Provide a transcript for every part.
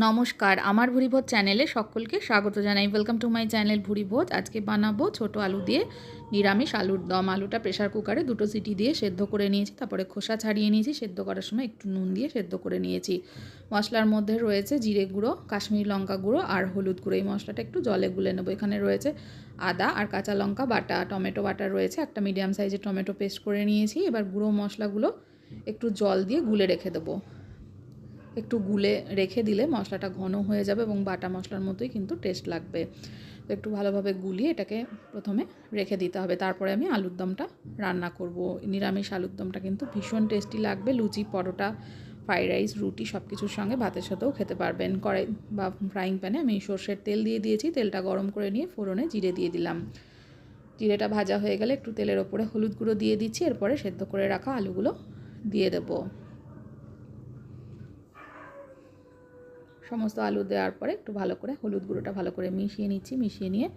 নমস্কার, আমার ভুরিভোজ চ্যানেলে সকলকে স্বাগত জানাই। ওয়েলকাম টু মাই চ্যানেল ভুরিভোজ আজকে বানাবো ছোট আলু দিয়ে নিরামিষ আলুর দম। আলুটা প্রেশার কুকারে দুটো সিটি দিয়ে সেদ্ধ করে নিয়েছি, তারপরে খোসা ছাড়িয়ে নিয়েছি, সেদ্ধ করার সময় একটু নুন দিয়ে সেদ্ধ করে নিয়েছি। মশলার মধ্যে রয়েছে জিরে গুঁড়ো, কাশ্মীরি লঙ্কা গুঁড়ো আর হলুদ গুঁড়ো। এই মশলাটা একটু জলে গুলে নেব। এখানে রয়েছে আদা আর কাঁচা লঙ্কা বাটা, টমেটো বাটা রয়েছে। একটা মিডিয়াম সাইজের টমেটো পেস্ট করে নিয়েছি। এবার গুঁড়ো মশলাগুলো একটু জল দিয়ে গুলে রেখে দেবো। একটু গুলে রেখে দিলে মশলাটা ঘন হয়ে যাবে এবং বাটা মশলার মতোই কিন্তু টেস্ট লাগবে। তো একটু ভালোভাবে গুলিয়ে এটাকে প্রথমে রেখে দিতে হবে। তারপরে আমি আলুর দমটা রান্না করব। নিরামিষ আলুর দমটা কিন্তু ভীষণ টেস্টি লাগবে। লুচি, পরোটা ফ্রাইড রাইস রুটি সব কিছুর সঙ্গে ভাতের সাথেও খেতে পারবেন। কড়াই বা ফ্রাইং প্যানে আমি সর্ষের তেল দিয়ে দিয়েছি। তেলটা গরম করে নিয়ে ফোড়নে জিরে দিয়ে দিলাম। জিরেটা ভাজা হয়ে গেলে একটু তেলের ওপরে হলুদ গুঁড়ো দিয়ে দিচ্ছি। এরপরে সেদ্ধ করে রাখা আলুগুলো দিয়ে দেবো। সমস্ত আলু দেওয়ার পরে একটু ভালো করে হলুদ গুঁড়োটা ভালো করে মিশিয়ে নিচ্ছি, মিশিয়ে নিয়ে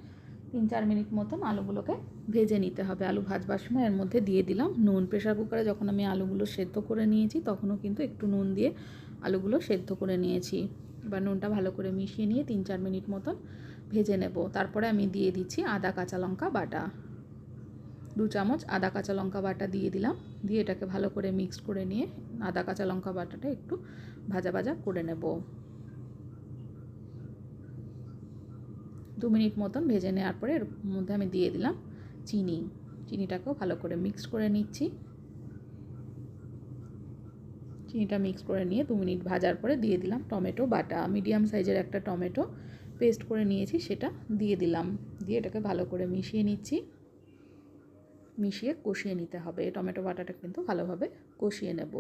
তিন চার মিনিট মতন আলুগুলোকে ভেজে নিতে হবে। আলু ভাজবার সময় এর মধ্যে দিয়ে দিলাম নুন। প্রেশার কুকারে যখন আমি আলুগুলো সেদ্ধ করে নিয়েছি তখনও কিন্তু একটু নুন দিয়ে আলুগুলো সেদ্ধ করে নিয়েছি। এবার নুনটা ভালো করে মিশিয়ে নিয়ে তিন চার মিনিট মতন ভেজে নেব। তারপরে আমি দিয়ে দিচ্ছি আদা কাঁচা লঙ্কা বাটা। দু চামচ আদা কাঁচা লঙ্কা বাটা দিয়ে দিলাম। দিয়ে এটাকে ভালো করে মিক্স করে নিয়ে আদা কাঁচা লঙ্কা বাটাটা একটু ভাজা ভাজা করে নেব। দু মিনিট মতন ভেজে নেওয়ার পরে এর মধ্যে আমি দিয়ে দিলাম চিনি। চিনিটাকেও ভালো করে মিক্স করে নিচ্ছি। চিনিটা মিক্স করে নিয়ে দু মিনিট ভাজার পরে দিয়ে দিলাম টমেটো বাটা। মিডিয়াম সাইজের একটা টমেটো পেস্ট করে নিয়েছি, সেটা দিয়ে দিলাম। দিয়ে এটাকে ভালো করে মিশিয়ে নিচ্ছি। মিশিয়ে কষিয়ে নিতে হবে। টমেটো বাটাটা কিন্তু ভালোভাবে কষিয়ে নেব।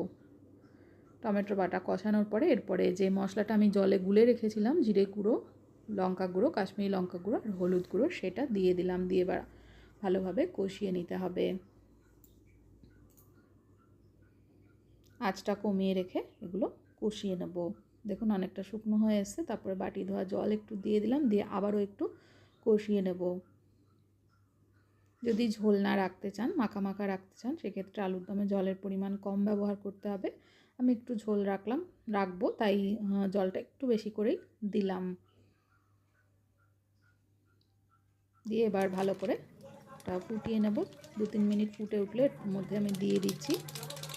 টমেটো বাটা কষানোর পরে এরপরে যে মশলাটা আমি জলে গুলে রেখেছিলাম, জিরে গুঁড়ো লঙ্কা গুঁড়ো, কাশ্মীরি লঙ্কা গুঁড়ো আর হলুদ গুঁড়ো সেটা দিয়ে দিলাম, দিয়ে এবার ভালোভাবে কষিয়ে নিতে হবে। আঁচটা কমিয়ে রেখে এগুলো কষিয়ে নেব। দেখুন অনেকটা শুকনো হয়ে এসছে, তারপরে বাটি ধোয়া জল একটু দিয়ে দিলাম, দিয়ে আবারও একটু কষিয়ে নেব। যদি ঝোল না রাখতে চান, মাখা মাখা রাখতে চান, সেক্ষেত্রে আলুর দমে জলের পরিমাণ কম ব্যবহার করতে হবে। আমি একটু ঝোল রাখলাম, রাখব, তাই জলটা একটু বেশি করেই দিলাম। দিয়ে এবার ভালো করে ওটা ফুটিয়ে নেব। দু তিন মিনিট ফুটে উঠলে মধ্যে আমি দিয়ে দিচ্ছি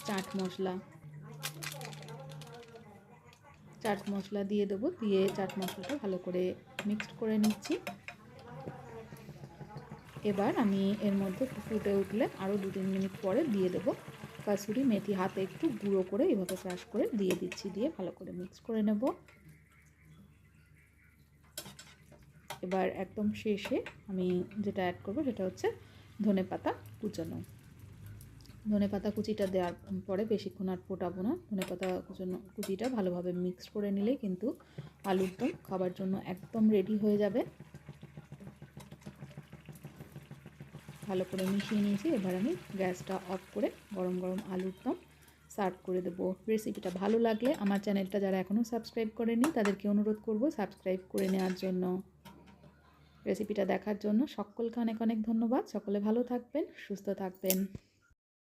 চাট মশলা। চাট মশলা দিয়ে দেবো, দিয়ে চাট মশলাটা ভালো করে মিক্সড করে নিচ্ছি। এবার আমি এর মধ্যে ফুটে উঠলে আরও দু তিন মিনিট পরে দিয়ে দেবো। কাসুরি মেথি হাতে একটু গুঁড়ো করে এভাবে ক্রাশ করে দিয়ে দিচ্ছি, দিয়ে ভালো করে মিক্স করে নেব। এবার একদম শেষে আমি যেটা অ্যাড করব সেটা হচ্ছে ধনে পাতা কুচানো। ধনে পাতা কুচিটা দেওয়ার পরে বেশিক্ষণ আর ফোটাবো না। ধনে পাতা কুচানো কুচিটা ভালোভাবে মিক্স করে নিলে কিন্তু আলুর দম খাবার জন্য একদম রেডি হয়ে যাবে। ভালো করে মিশিয়ে নিয়েছি। এবার আমি গ্যাসটা অফ করে গরম গরম আলুর দম সার্ভ করে দেবো। রেসিপিটা ভালো লাগলে আমার চ্যানেলটা যারা এখনও সাবস্ক্রাইব করেনি তাদেরকে অনুরোধ করব সাবস্ক্রাইব করে নেওয়ার জন্য। রেসিপিটা দেখার জন্য সকলকে অনেক অনেক ধন্যবাদ। সকলে ভালো থাকবেন সুস্থ থাকবেন।